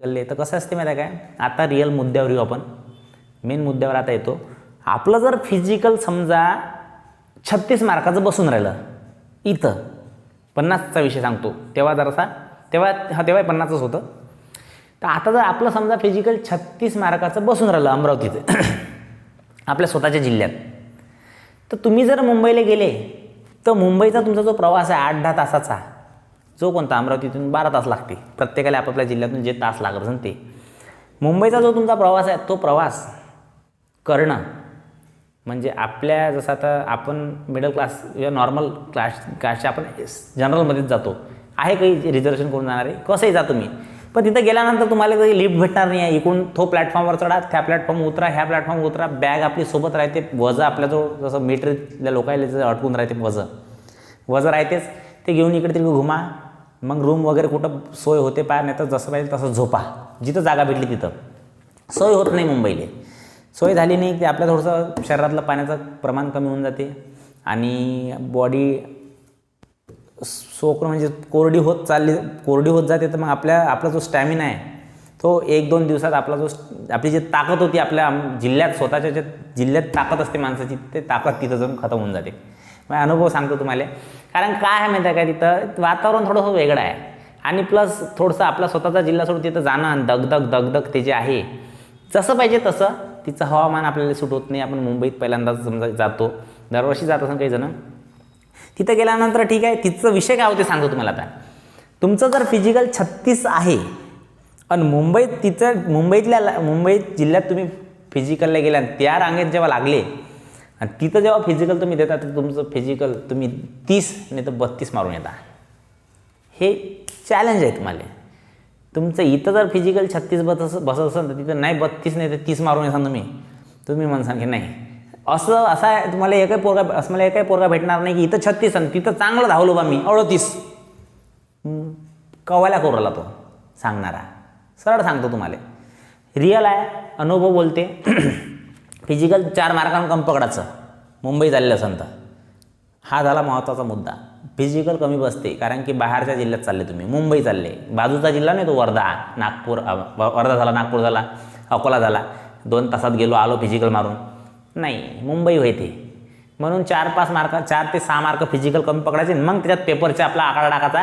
गल्ले. तर कसं असते माहिती आहे काय आता रिअल मुद्द्यावर येऊ आपण. मेन मुद्द्यावर आता येतो. आपलं जर फिजिकल समजा छत्तीस मार्काचं बसून राहिलं इथं पन्नासचा विषय सांगतो. तेव्हा जरासा तेव्हा हा तेव्हा पन्नासच होतं. तर आता जर आपलं समजा फिजिकल छत्तीस मार्काचं बसून राहिलं अमरावतीचं आपल्या स्वतःच्या जिल्ह्यात. तर तुम्ही जर मुंबईला गेले तर मुंबईचा तुमचा जो प्रवास आहे आठ दहा तासाचा जो कोणता अमरावतीतून बारा तास लागते प्रत्येकाला आपापल्या जिल्ह्यातून जे तास लागत असेल ते. मुंबईचा जो तुमचा प्रवास आहे तो प्रवास करणं म्हणजे आपल्या जसं आता आपण मिडल क्लास किंवा नॉर्मल क्लास क्लासच्या आपण जनरलमध्येच जातो. आहे काही रिझर्वेशन करून जाणारे? कसंही जा तुम्ही. पण तिथं गेल्यानंतर तुम्हाला काही लिफ्ट भेटणार नाही आहे. इकडून तो प्लॅटफॉर्मवर चढा त्या प्लॅटफॉर्म उतरा ह्या प्लॅटफॉर्म उतरा बॅग आपली सोबत राहते वजं जो जसं मीटरल्या लोकायला जसं अडकून राहते वजं. वजं राहतेच ते घेऊन इकडे तिकडे घुमा. मग रूम वगैरे कुठं सोय होते पाय नाही तर जसं पाहिजे तसं झोपा. जिथं जागा भेटली तिथं. सोय होत नाही मुंबईला. सोय झाली नाही की आपल्या थोडंसं शरीरातलं पाण्याचं प्रमाण कमी होऊन जाते आणि बॉडी सोकं म्हणजे कोरडी होत चालली कोरडी होत जाते तर मग आपल्या आपला जो स्टॅमिना आहे तो एक दोन दिवसात आपला जो आपली जी ताकद होती आपल्या जिल्ह्यात स्वतःच्या ज्या जिल्ह्यात ताकद असते माणसाची ते ताकद तिथं जाऊन खतम होऊन जाते. अनुभव सांगतो तुम्हाला. कारण काय आहे माहिती आहे का तिथं? वातावरण थोडंसं वेगळं आहे. आणि प्लस थोडंसं आपला स्वतःचा जिल्हा सोडून तिथं जाणं आणि दगदग दगदग ते जे आहे जसं पाहिजे तसं तिचं हवामान आपल्याला सूट होत नाही. आपण मुंबईत पहिल्यांदाच समजा जातो दरवर्षी जात असं काही जणं. तिथं गेल्यानंतर ठीक आहे तिथचं विषय काय होते सांगतो तुम्हाला आता. तुमचं जर फिजिकल छत्तीस आहे आणि मुंबईत तिचं मुंबईतल्या ला- मुंबईत जिल्ह्यात तुम्ही फिजिकलला गेल्या आणि त्या रांगेत जेव्हा लागले आणि तिथं जेव्हा फिजिकल तुम्ही देता तर तुमचं फिजिकल तुम्ही तीस नाही तर बत्तीस मारून येता. हे चॅलेंज आहे तुम्हाला. तुमचं इथं जर फिजिकल छत्तीस बस बसत असेल तर तिथं नाही बत्तीस नाही तर तीस मारून येसान तुम्ही. तुम्ही म्हणसान की नाही. असं असं आहे तुम्हाला एकही पोरगा असं मला एकही पोरगा भेटणार नाही की इथं छत्तीस आणि तिथं चांगलं धावलो बा मी अडतीस. हम्म, कवायला तो सांगणारा. सरळ सांगतो तुम्हाला. रिअल आहे अनुभव बोलते. फिजिकल चार मार्कांना कमी पकडायचं. मुंबई चाललं असेल तर हा झाला महत्त्वाचा मुद्दा. फिजिकल कमी बसते कारण की बाहेरच्या जिल्ह्यात चालले तुम्ही. मुंबई चालले. बाजूचा जिल्हा नाही तो वर्धा. नागपूर वर्धा झाला नागपूर झाला अकोला झाला. दोन तासात गेलो आलो फिजिकल मारून. नाही मुंबई होते. म्हणून चार पाच मार्क चार ते सहा मार्क फिजिकल कमी पकडायचे. आणि मग त्याच्यात पेपरचा आपला आकडा टाकायचा.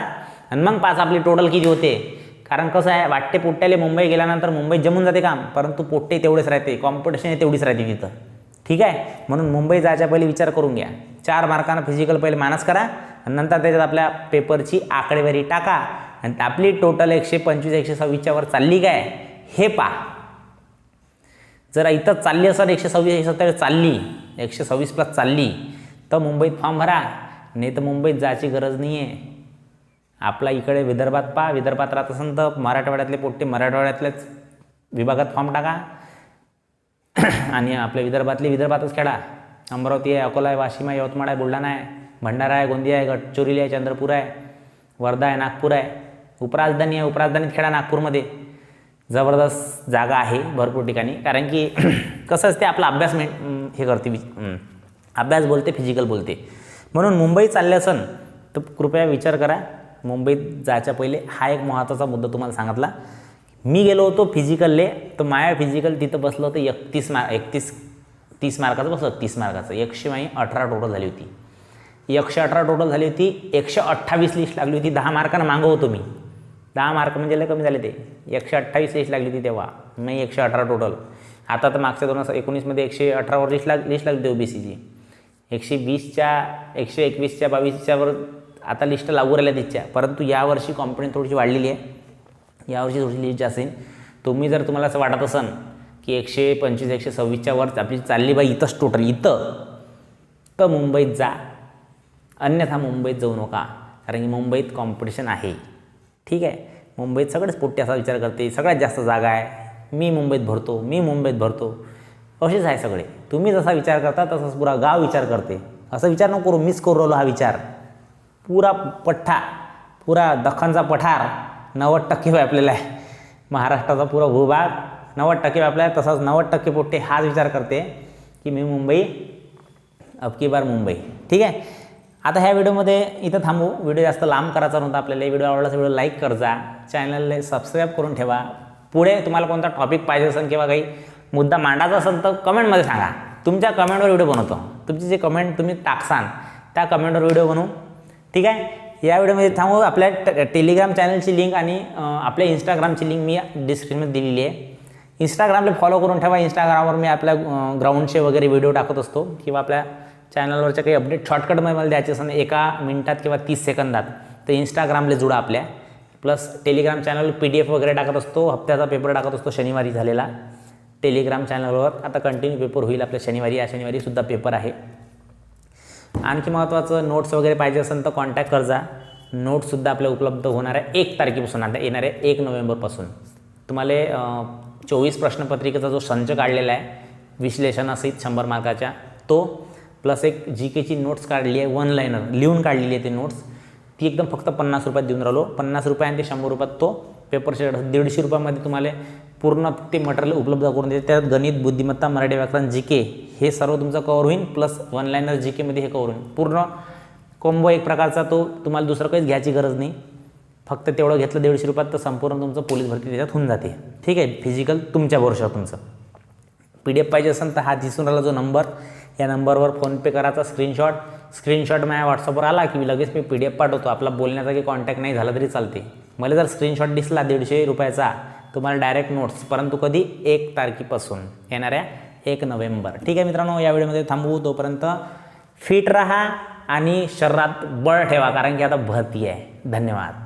आणि मग पाच आपली टोटल किती होते? कारण कसं आहे वाटते पोट्ट्याले मुंबई गेल्यानंतर मुंबईत जमून जाते काम परंतु पोट्टे तेवढेच राहते कॉम्पिटिशन तेवढीच राहते तिथं. ठीक आहे? म्हणून मुंबई जायच्या पहिले विचार करून घ्या. चार मार्कानं फिजिकल पहिले मानस करा आणि नंतर त्याच्यात आपल्या पेपरची आकडेवारी टाका. आणि आपली टोटल एकशे पंचवीस एकशे सव्वीसच्या वर चालली काय हे पा जर इथं चालली असेल एकशे सव्वीस एकशे सत्तावीस चालली एकशे सव्वीस प्लस चालली तर मुंबईत फॉर्म भरा. नाही तर मुंबईत जायची गरज नाही आहे आपला इकडे विदर्भात पहा विदर्भात राहत असेल तर मराठवाड्यातले पोट्टे मराठवाड्यातल्याच विभागात फॉर्म टाका. आणि आपल्या विदर्भातले विदर्भातच खेळा. अमरावती आहे अकोला आहे वाशिम आहे यवतमाळ आहे बुलढाणा आहे भंडारा आहे गोंदिया आहे गडचिरोली आहे चंद्रपूर आहे वर्धा आहे नागपूर आहे. उपराजधानी आहे उपराजधानीत खेळा नागपूरमध्ये. जबरदस्त जागा आहे भरपूर ठिकाणी. कारण की कसं असते आपला अभ्यास मे हे करते वि- अभ्यास बोलते फिजिकल बोलते. म्हणून मुंबई चालले असन तर कृपया विचार करा. मुंबईत जायच्या पहिले हा एक महत्त्वाचा मुद्दा तुम्हाला सांगितला. मी गेलो होतो फिजिकलले तर माया फिजिकल तिथं बसलं होतं एकतीस मार्क एकतीस तीस मार्काचं बसलं तीस मार्काचं. एकशे माई अठरा टोटल झाली होती. एकशे अठरा टोटल झाली होती एकशे अठ्ठावीस लिस्ट लागली होती दहा मार्कानं मागं होतो मी. दहा मार्क म्हणजे लय कमी झाले ते. एकशे अठ्ठावीस लिस्ट लागली होती तेव्हा मी एकशे अठरा टोटल आता तर मागच्या दोन हजार एकोणीसमध्ये एकशे अठरावर लिस्ट लाग लिस्ट लागली होती ओबीसीची एकशे वीसच्या एकशे एकवीसच्या बावीसच्यावर आता लिस्ट लागू राहिल्या तिच्या परंतु यावर्षी कॉम्पिटन्स थोडीशी वाढलेली आहे. यावर्षी थोडीशी लिस्ट जास्त तुम्ही जर तुम्हाला असं वाटत असन की एकशे पंचवीस एकशे सव्वीसच्या वर आपली चालली बाई इथंच टोटल इथं तर मुंबईत जा. अन्यथा मुंबईत जाऊ नका. कारण की मुंबईत कॉम्पिटिशन आहे. ठीक आहे? मुंबईत सगळेच पोट्टे असा विचार करते. सगळ्यात जास्त जागा आहे. मी मुंबईत भरतो. मी मुंबईत भरतो. असेच आहे सगळे. तुम्ही जसा विचार करता तसाच पुरा गाव विचार करते. असा विचार नको करू. मिस करू राहिलो हा विचार. पुरा पठ्ठा पुरा दख्खनचा पठार नव्वद टक्के व्यापलेला आहे. महाराष्ट्राचा पुरा भूभाग नव्वद टक्के व्यापला आहे. तसाच नव्वद टक्के पोट्टे हाच विचार करते की मी मुंबई अबकी बार मुंबई. ठीक आहे? आता ह्या व्हिडिओमध्ये इथं थांबू. व्हिडिओ जास्त लांब करायचा नव्हता आपल्याला. व्हिडिओ आवडला तर व्हिडिओ लाईक करजा. चॅनलला सबस्क्राईब करून ठेवा. पुढे तुम्हाला कोणता टॉपिक पाहिजे असेल किंवा काही मुद्दा मांडायचा असेल तर कमेंटमध्ये सांगा. तुमच्या कमेंटवर व्हिडिओ बनवतो. तुमची जे कमेंट तुम्ही टाकसान त्या कमेंटवर व्हिडिओ बनवू. ठीक आहे? या व्हिडिओमध्ये थांबू. आपल्या ट- टेलिग्राम चॅनलची लिंक आणि आपल्या इंस्टाग्रामची लिंक मी डिस्क्रिप्शनमध्ये दिलेली आहे. इंस्टाग्रामला फॉलो करून ठेवा. इंस्टाग्रामवर मी आपल्या ग्राउंडचे वगैरे व्हिडिओ टाकत असतो किंवा आपल्या चॅनलवरचे काही अपडेट शॉर्टकटमध्ये मला द्यायचे असेल एका मिनिटात किंवा तीस सेकंदात तर इंस्टाग्रामला जुडा आपल्या. Plus Telegram channel P D F वगैरे टाकत असतो. हप्त्याचा पेपर टाकत असतो. शनिवारी झालेला. टेलिग्राम चॅनलवर आता कंटिन्यू पेपर होईल आपल्या शनिवारी. या शनिवारीसुद्धा पेपर आहे. आणखी महत्त्वाचं नोट्स वगैरे पाहिजे असेल तर कॉन्टॅक्ट करजा नोट्ससुद्धा आपल्या उपलब्ध होणार आहे एक तारखेपासून आता येणार आहे एक नोव्हेंबरपासून. तुम्हाला चोवीस प्रश्नपत्रिकेचा जो संच काढलेला आहे विश्लेषणासहित शंभर मार्काच्या तो प्लस एक जी केची नोट्स काढली आहे वन लाईनर लिहून काढलेली आहे ती नोट्स ती एकदम फक्त पन्नास रुपयात देऊन राहिलो. पन्नास रुपये आणि ते शंभर रुपयात तो पेपर शेड दीडशे रुपयामध्ये तुम्हाला पूर्ण ते मटेरियल उपलब्ध करून देते. त्यात गणित बुद्धिमत्ता मराठी व्याकरण जी के हे सर्व तुमचं कवर होईल प्लस वन लाईनर जी केमध्ये हे कवर होईल पूर्ण कॉम्बो एक प्रकारचा तो तुम्हाला दुसरं काहीच घ्यायची गरज नाही. फक्त तेवढं घेतलं दीडशे रुपयात तर संपूर्ण तुमचं पोलीस भरती त्याच्यात होऊन जाते. ठीक आहे? फिजिकल तुमच्या भरोशावर तुमचं. पी डी एफ पाहिजे असेल तर हा दिसून राहिला जो नंबर या नंबरवर फोनपे करायचा स्क्रीनशॉट स्क्रीनशॉट माझ्या व्हॉट्सअपवर आला की मी लगेच मी पी डी एफ पाठवतो. आपला बोलण्याचा काही कॉन्टॅक्ट नाही झाला तरी चालते. मला जर स्क्रीनशॉट दिसला दीडशे रुपयाचा तुम्हाला डायरेक्ट नोट्स परंतु कधी? एक तारखेपासून. येणाऱ्या एक नोव्हेंबर. ठीक आहे मित्रांनो या व्हिडिओमध्ये थांबवू तोपर्यंत फिट राहा आणि शरीरात बळ ठेवा कारण की आता भरती आहे. धन्यवाद.